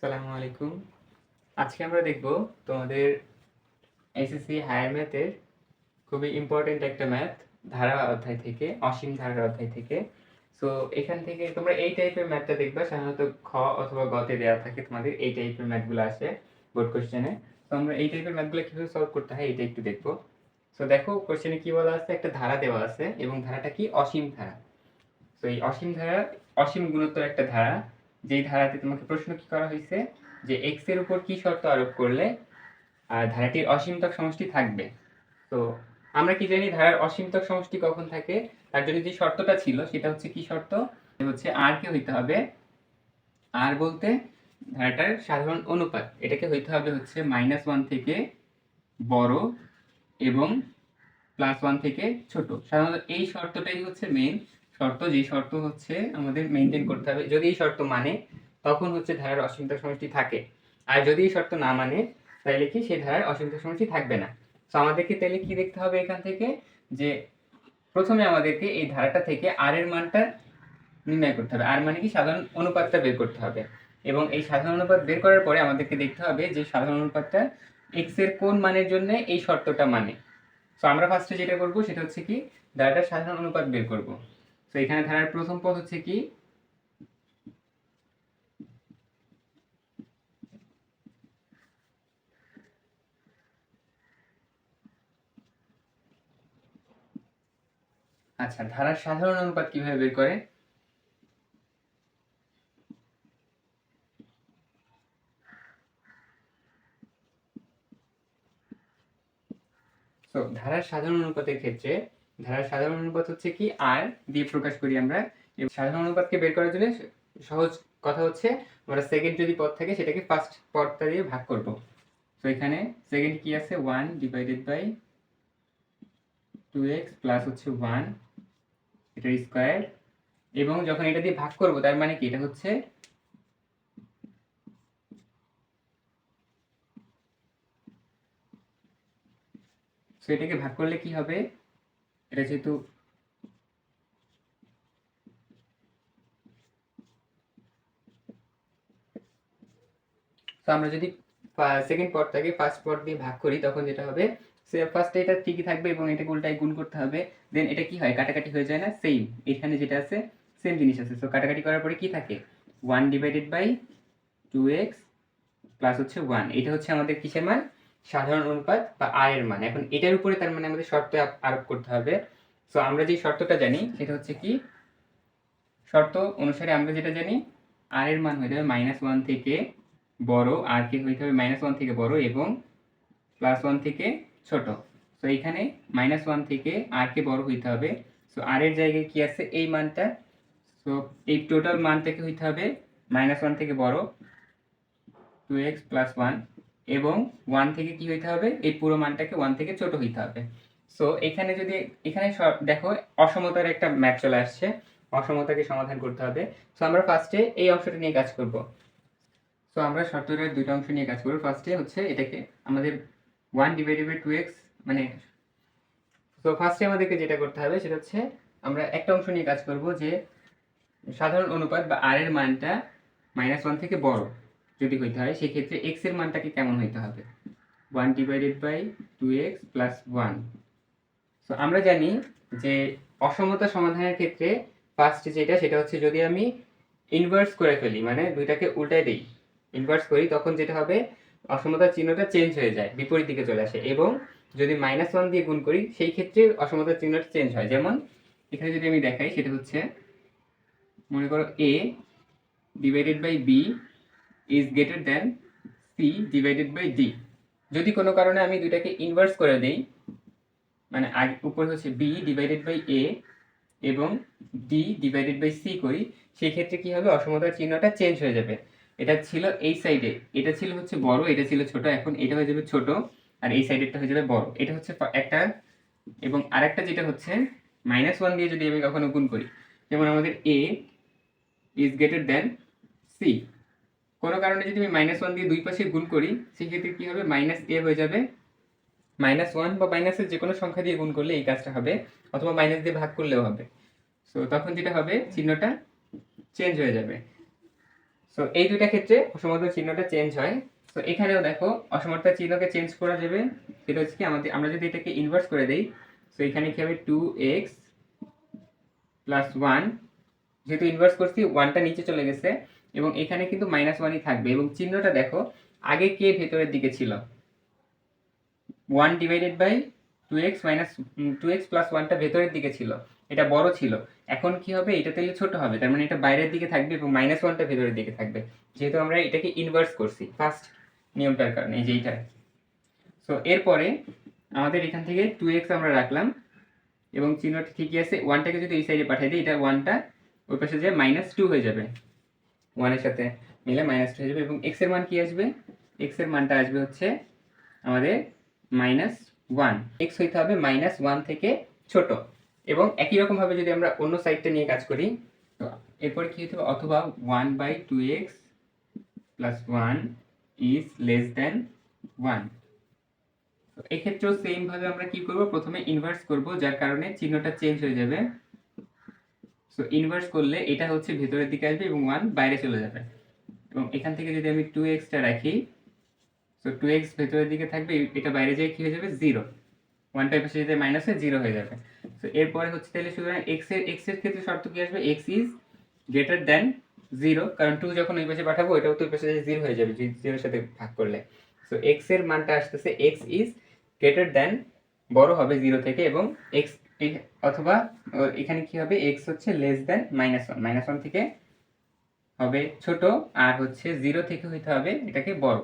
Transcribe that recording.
আসসালামু আলাইকুম আজকে আমরা দেখব তোমাদের এসএসসি হায়ার ম্যাথের খুবই ইম্পর্টেন্ট একটা ম্যাথ ধারা অধ্যায় থেকে, অসীম ধারার অধ্যায় থেকে। সো এখান থেকে তোমরা এই টাইপের ম্যাথটা দেখবা, সাধারণত খ অথবা গতে দেওয়া থাকে তোমাদের এই টাইপের ম্যাথগুলো আসে বোর্ড কোশ্চেনে তো আমরা এই টাইপের ম্যাথগুলো কীভাবে সলভ করতে হয় এটা একটু দেখব। সো দেখো কোশ্চেনে কি বলা আছে? একটা ধারা দেওয়া আছে এবং ধারাটা কি? অসীম ধারা। তো এই অসীম ধারা, অসীম গুণোত্তর একটা ধারা। যেই ধারাতে তোমাকে প্রশ্ন কি করা হয়েছে? যে এক্সের উপর কি শর্ত আরোপ করলে ধারাটির অসীমতক সমষ্টি থাকবে? তো আমরা কি জানি ধারার অসীমতক সমষ্টি কখন থাকে? তার জন্য যে শর্তটা ছিল, সেটা হচ্ছে কি শর্ত? হচ্ছে আর কে হইতে হবে আর বলতে ধারাটার সাধারণ অনুপাত। এটাকে হইতে হবে হচ্ছে মাইনাস ওয়ান থেকে বড় এবং প্লাস ওয়ান থেকে ছোট। সাধারণত এই শর্তটাই হচ্ছে মেইন শর্ত, যে শর্ত হচ্ছে আমাদের মেনটেন করতে হবে। যদি এই শর্ত মানে তখন হচ্ছে ধারার অসীমতা সমষ্টি থাকে। আর যদি এই শর্ত না মানে তাহলে কি সেই ধারার অসীমতা সমষ্টি থাকবে না। তো আমাদেরকে তাহলে কি দেখতে হবে এখান থেকে? যে প্রথমে আমাদেরকে এই ধারাটা থেকে আর এর মানটা নির্ণয় করতে হবে। আর মানে কি সাধারণ অনুপাতটা বের করতে হবে। এবং এই সাধারণ অনুপাত বের করার পরে আমাদেরকে দেখতে হবে যে সাধারণ অনুপাতটা এক্সের কোন মানের জন্য এই শর্তটা মানে। তো আমরা ফার্স্টে যেটা করব, সেটা হচ্ছে কি ধারাটার সাধারণ অনুপাত বের করব। তো এখানে ধারার প্রথম পদ হচ্ছে কি? আচ্ছা ধারার সাধারণ অনুপাত কীভাবে বের করে? ধারার সাধারণ অনুপাতের ক্ষেত্রে ধারার সাধারণ অনুপাত হচ্ছে কি? আর দিয়ে প্রকাশ করি আমরা। সাধারণ অনুপাতকে বের করার জন্য সহজ কথা হচ্ছে, আমরা সেকেন্ড যদি পদ থাকে, সেটাকে ফার্স্ট পদটা দিয়ে ভাগ করব। তো এখানে সেকেন্ড কি আছে? One divided by two x plus হচ্ছে ওয়ান এটার স্কোয়ার এবং যখন এটা দিয়ে ভাগ করব, তার মানে কি? এটা হচ্ছে তো এটাকে ভাগ করলে কি হবে? এটা যেহেতু তো আমরা যদি সেকেন্ড পদটাকে ফার্স্ট পদ দিয়ে ভাগ করি, তখন যেটা হবে সে ফার্স্টে এটা ঠিকই থাকবে এবং এটাকে উল্টাই গুণ করতে হবে। দেন এটা কি হয়? কাটাকাটি হয়ে যায় না? সেম এখানে যেটা আছে সেম জিনিস আছে। তো কাটাকাটি করার পরে কি থাকে? One divided by two x plus হচ্ছে ওয়ান এটা হচ্ছে আমাদের কিসের মান? সাধারণ অনুপাত বা আর এর মান। এখন এটার উপরে তার মানে আমাদের শর্ত আরোপ করতে হবে। সো আমরা যে শর্তটা জানি, সেটা হচ্ছে কি? শর্ত অনুসারে আমরা যেটা জানি আর এর মান হয়ে যাবে মাইনাস ওয়ান থেকে বড় আর কে হইতে হবে মাইনাস ওয়ান থেকে বড় এবং প্লাস ওয়ান থেকে ছোট। সো এখানে মাইনাস ওয়ান থেকে আর কে বড় হইতে হবে। সো আর এর জায়গায় কি আছে? এই মানটা। সো এই টোটাল মানটাকে হইতে হবে মাইনাস ওয়ান থেকে বড়। টু এক্স প্লাস ওয়ান এবং ওয়ান থেকে কি হইতে হবে? এই পুরো মানটাকে ওয়ান থেকে ছোট হইতে হবে। সো এখানে যদি, এখানে দেখো, অসমতার একটা ম্যাপ চলে আসছে। অসমতাকে সমাধান করতে হবে। সো আমরা ফার্স্টে এই অংশটা নিয়ে কাজ করব। সো আমরা শর্তটার দুটো অংশ নিয়ে কাজ করব। ফার্স্টে হচ্ছে এটাকে আমাদের one divided by two x মানে সো ফার্স্টে আমাদেরকে যেটা করতে হবে, সেটা হচ্ছে আমরা একটা অংশ নিয়ে কাজ করব যে সাধারণ অনুপাত বা আর এর মানটা মাইনাস ওয়ান থেকে বড়। যদি হইতে হয়, সেক্ষেত্রে এক্সের মানটাকে কেমন হইতে হবে? One divided by two x plus one so আমরা জানি যে অসমতা সমাধানের ক্ষেত্রে ফার্স্ট যেটা, সেটা হচ্ছে যদি আমি ইনভার্স করে ফেলি মানে দুইটাকে উল্টায় দিই ইনভার্স করি, তখন যেটা হবে অসমতার চিহ্নটা চেঞ্জ হয়ে যায়, বিপরীত দিকে চলে আসে। এবং যদি মাইনাস ওয়ান দিয়ে গুণ করি, সেই ক্ষেত্রে অসমতার চিহ্নটা চেঞ্জ হয়। যেমন এখানে যদি আমি দেখাই, সেটা হচ্ছে, মনে করো A divided by B is greater than C divided by D যদি কোনো কারণে আমি দুইটাকে ইনভার্স করে দেই মানে আগে উপর হচ্ছে বি ডিভাইডেড বাই এ এবং ডি ডিভাইডেড বাই সি করি সেই ক্ষেত্রে কি হবে? অসমতার চিহ্নটা চেঞ্জ হয়ে যাবে। এটা ছিল এই সাইডে এটা ছিল হচ্ছে বড়, এটা ছিল ছোট, এখন এটা হয়ে যাবে ছোট, আর এই সাইডেরটা হয়ে যাবে বড়। এটা হচ্ছে একটা, এবং আরেকটা যেটা হচ্ছে মাইনাস ওয়ান দিয়ে যদি আমি কখনো গুণ করি, যেমন আমাদের A is greater than C কোনো কারণে যদি আমি মাইনাস ওয়ান দিয়ে দুই পাশে গুণ করি, সেক্ষেত্রে কি হবে? মাইনাস এ হয়ে যাবে। মাইনাস ওয়ান বা মাইনাসের যে কোনো সংখ্যা দিয়ে গুণ করলে এই কাজটা হবে, অথবা মাইনাস দিয়ে ভাগ করলেও হবে। সো তখন যেটা হবে, চিহ্নটা চেঞ্জ হয়ে যাবে। সো এই দুইটা ক্ষেত্রে অসমতার চিহ্নটা চেঞ্জ হয়। তো এখানেও দেখো অসমতার চিহ্নকে চেঞ্জ করা যাবে। সেটা হচ্ছে কি, আমাদের আমরা যদি এটাকে ইনভার্স করে দেই তো এখানে কি হবে? টু এক্স প্লাস ওয়ান যেহেতু ইনভার্স করছি ওয়ানটা নিচে চলে গেছে। এবং এখানে কিন্তু মাইনাস ওয়ানই থাকবে। এবং চিহ্নটা দেখো, আগে কে ভেতরের দিকে ছিল? One divided by two x minus two x plus ওয়ানটা ভেতরের দিকে ছিল। এটা বড় ছিল। এখন কি হবে? এটা তাহলে ছোট হবে। তার মানে এটা বাইরের দিকে থাকবে এবং মাইনাস ওয়ানটা ভেতরের দিকে থাকবে। যেহেতু আমরা এটাকে ইনভার্স করছি ফার্স্ট নিয়মটার কারণে, এই যে সো এরপরে আমাদের এখান থেকে টু এক্স আমরা রাখলাম এবং চিহ্নটা ঠিকই আছে। ওয়ানটাকে যদি এই সাইডে পাঠিয়ে দিই, এটা ওয়ানটা ওই পাশে যে মাইনাস টু হয়ে যাবে। ওয়ানের সাথে মিলে মাইনাস টু হয়ে যাবে এবং এক্সের মান কি আসবে? এক্সের মানটা আসবে হচ্ছে আমাদের মাইনাস ওয়ান এক্স হইতে হবে মাইনাস ওয়ান থেকে ছোট এবং একই রকম ভাবে যদি আমরা অন্য সাইডটা নিয়ে কাজ করি, তো এরপরে কি হতে হবে? অথবা one by two x plus one is less than one এক্ষেত্রেও সেম ভাবে আমরা কি করব? প্রথমে ইনভার্স করব, যার কারণে চিহ্নটা চেঞ্জ হয়ে যাবে। সো ইনভার্স করলে এটা হচ্ছে ভেতরের দিকে আসবে এবং ওয়ান বাইরে চলে যাবে। এবং এখান থেকে যদি আমি টু এক্সটা রাখি সো টু এক্স ভেতরের দিকে থাকবে, এটা বাইরে যেয়ে কী হয়ে যাবে? জিরো ওয়ানটা পাশে যদি মাইনাস হয়ে জিরো হয়ে যাবে। তো এরপরে হচ্ছে তাহলে সুতরাং এক্সের এক্সের ক্ষেত্রে শর্ত কি আসবে? X is greater than zero কারণ টু যখন ওই পাশে পাঠাবো, এটাও তো ওই পাশে জিরো হয়ে যাবে জিরোর সাথে ভাগ করলে। সো এক্সের মানটা আসতেছে এক্স ইজ গ্রেটার দেন বড় হবে জিরো থেকে এবং এক্স অথবা এখানে কি হবে? এক্স হচ্ছে less than minus one minus one থেকে হবে ছোট, আর হচ্ছে জিরো থেকে হইতে হবে এটাকে বড়।